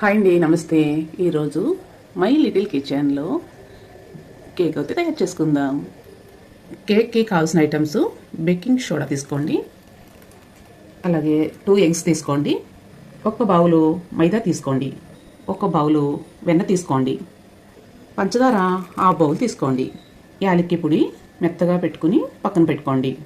Hi అండి నమస్తే. ఈరోజు మై లిటిల్ కిచెన్లో కేక్ అయితే తయారు చేసుకుందాం. కేక్కి కావాల్సిన ఐటమ్స్ బేకింగ్ సోడా తీసుకోండి. అలాగే టూ ఎగ్స్ తీసుకోండి. ఒక బౌలు మైదా తీసుకోండి. ఒక బౌలు వెన్న తీసుకోండి. పంచదార ఆ బౌల్ తీసుకోండి. యాలక్కి పొడి మెత్తగా పెట్టుకుని పక్కన పెట్టుకోండి.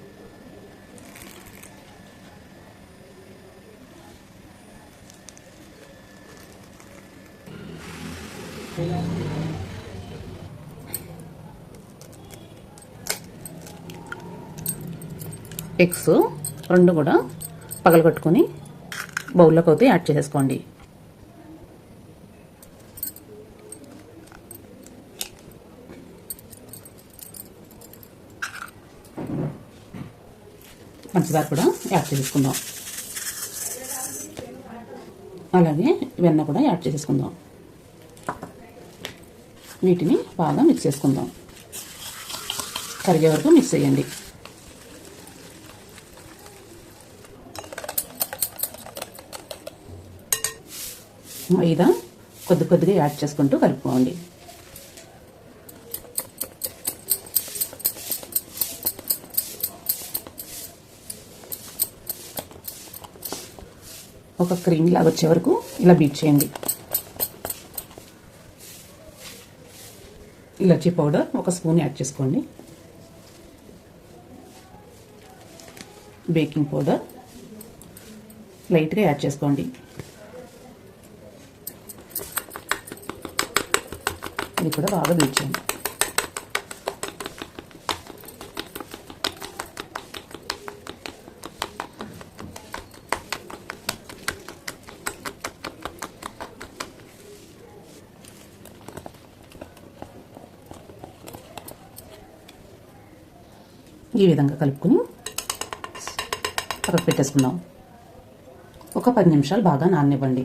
ఎగ్స్ రెండు కూడా పగలగొట్టుకొని బౌల్లోకి అయితే యాడ్ చేసేసుకోండి. పంచదార కూడా యాడ్ చేసుకుందాం అలాగే వెన్న కూడా యాడ్ చేసేసుకుందాం. వీటిని బాగా మిక్స్ చేసుకుందాం. కరిగే వరకు మిక్స్ చేయండి. మైదా కొద్ది కొద్దిగా యాడ్ చేసుకుంటూ కలుపుకోండి. ఒక క్రీమ్ లాగా వచ్చే వరకు ఇలా బీట్ చేయండి. ఇలాచీ పౌడర్ ఒక స్పూన్ యాడ్ చేసుకోండి. బేకింగ్ పౌడర్ లైట్గా యాడ్ చేసుకోండి. ఇది కూడా బాగా బీట్ చేయండి ఈ విధంగా కలుపుకొని పక్కకు పెట్టేసుకుందాం. ఒక పది నిమిషాలు బాగా నాననివ్వండి.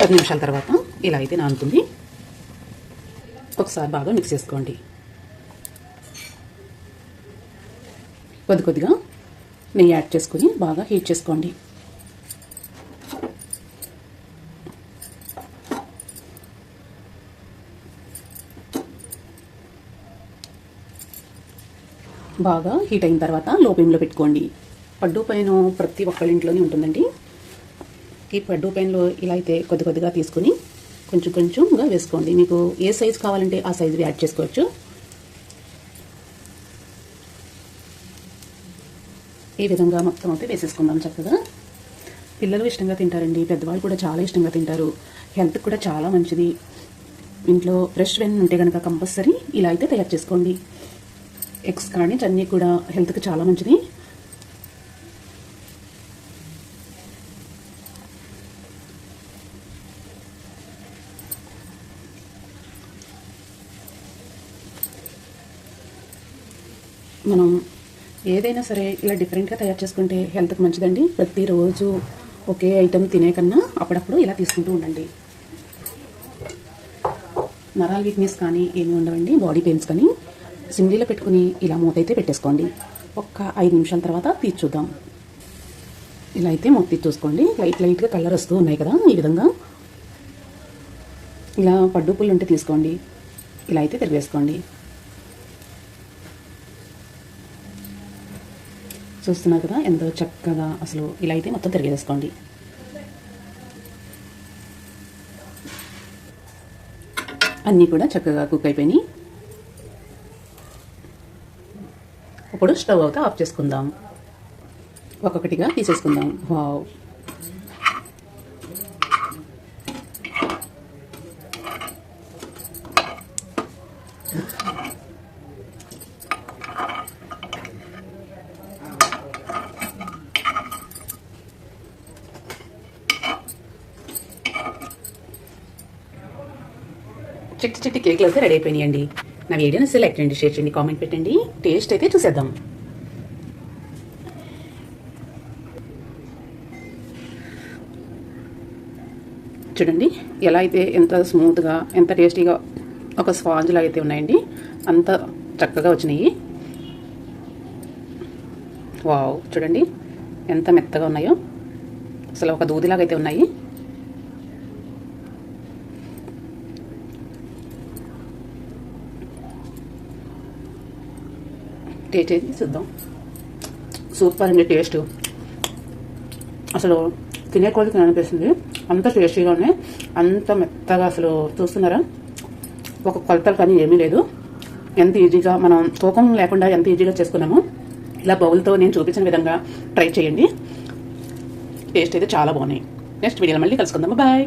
పది నిమిషాల తర్వాత ఇలా అయితే నానుతుంది. ఒకసారి బాగా మిక్స్ చేసుకోండి. కొద్ది కొద్దిగా నెయ్యి యాడ్ చేసుకుని బాగా హీట్ చేసుకోండి. బాగా హీట్ అయిన తర్వాత లో ఫ్లేమ్లో పెట్టుకోండి. పడ్డు పైన ప్రతి ఒక్కళ్ళ ఇంట్లోనే ఉంటుందండి. ఈ పడ్డు పైనలో ఇలా అయితే కొద్ది కొద్దిగా తీసుకుని కొంచెం కొంచెంగా వేసుకోండి. మీకు ఏ సైజు కావాలంటే ఆ సైజు యాడ్ చేసుకోవచ్చు. ఈ విధంగా మొత్తం అయితే వేసేసుకుందాం చక్కగా. పిల్లలు ఇష్టంగా తింటారండి. పెద్దవాళ్ళు కూడా చాలా ఇష్టంగా తింటారు. హెల్త్కి కూడా చాలా మంచిది. ఇంట్లో ఫ్రెష్ వెన్ ఉంటే కనుక కంపల్సరీ ఇలా అయితే తయారు చేసుకోండి. ఎగ్స్ కానీ అన్నీ కూడా హెల్త్కి చాలా మంచిది. మనం ఏదైనా సరే ఇలా డిఫరెంట్గా తయారు చేసుకుంటే హెల్త్కి మంచిదండి. ప్రతిరోజు ఒకే ఐటెం తినే కన్నా అప్పుడప్పుడు ఇలా తీసుకుంటూ ఉండండి. నరాల వీక్నెస్ కానీ ఏమి ఉండవండి. బాడీ పెయిన్స్ కానీ సింగిల్లో పెట్టుకుని ఇలా మూత అయితే పెట్టేసుకోండి. ఒక్క ఐదు నిమిషాల తర్వాత తీసి చూద్దాం. ఇలా అయితే మూత తీసి చూసుకోండి. లైట్ లైట్గా కలర్ వస్తూ ఉన్నాయి కదా ఈ విధంగా. ఇలా పడ్డు పుల్లు ఉంటే తీసుకోండి. ఇలా అయితే తిరిగేసుకోండి. చూస్తున్నారు కదా ఎంతో చక్కగా అసలు ఇలా అయితే మొత్తం తిరిగేసుకోండి. అన్నీ కూడా చక్కగా కుక్ అయిపోయినాయి. ఇప్పుడు స్టవ్ అవుతా ఆఫ్ చేసుకుందాం. ఒక్కొక్కటిగా తీసేసుకుందాం. వావ్. చిట్టి చిట్టి కేకులు అయితే రెడీ అయిపోయినాయండి. నా వీడియోని సెలెక్ట్ చేయండి షేర్ చేయండి కామెంట్ పెట్టండి. టేస్ట్ అయితే చూసేద్దాం. చూడండి ఎలా అయితే ఎంత స్మూత్గా ఎంత టేస్టీగా ఒక స్పాంజ్ లాగా అయితే ఉన్నాయండి అంత చక్కగా వచ్చినాయి. వావ్ చూడండి ఎంత మెత్తగా ఉన్నాయో. అసలు ఒక దూదిలాగా అయితే ఉన్నాయి. టేస్ట్ అయితే చూద్దాం. సూపర్ అండి టేస్ట్ అసలు తినే కొద్ది అనిపిస్తుంది. అంత టేస్టీగా ఉన్నాయి. అంత మెత్తగా అసలు చూస్తున్నారా? ఒక కొలతలు కానీ ఏమీ లేదు. ఎంత ఈజీగా మనం తూకం లేకుండా ఎంత ఈజీగా చేసుకున్నామో ఇలా బౌల్తో నేను చూపించిన విధంగా ట్రై చేయండి. టేస్ట్ అయితే చాలా బాగున్నాయి. నెక్స్ట్ వీడియోలో మళ్ళీ కలుసుకుందాము బాయ్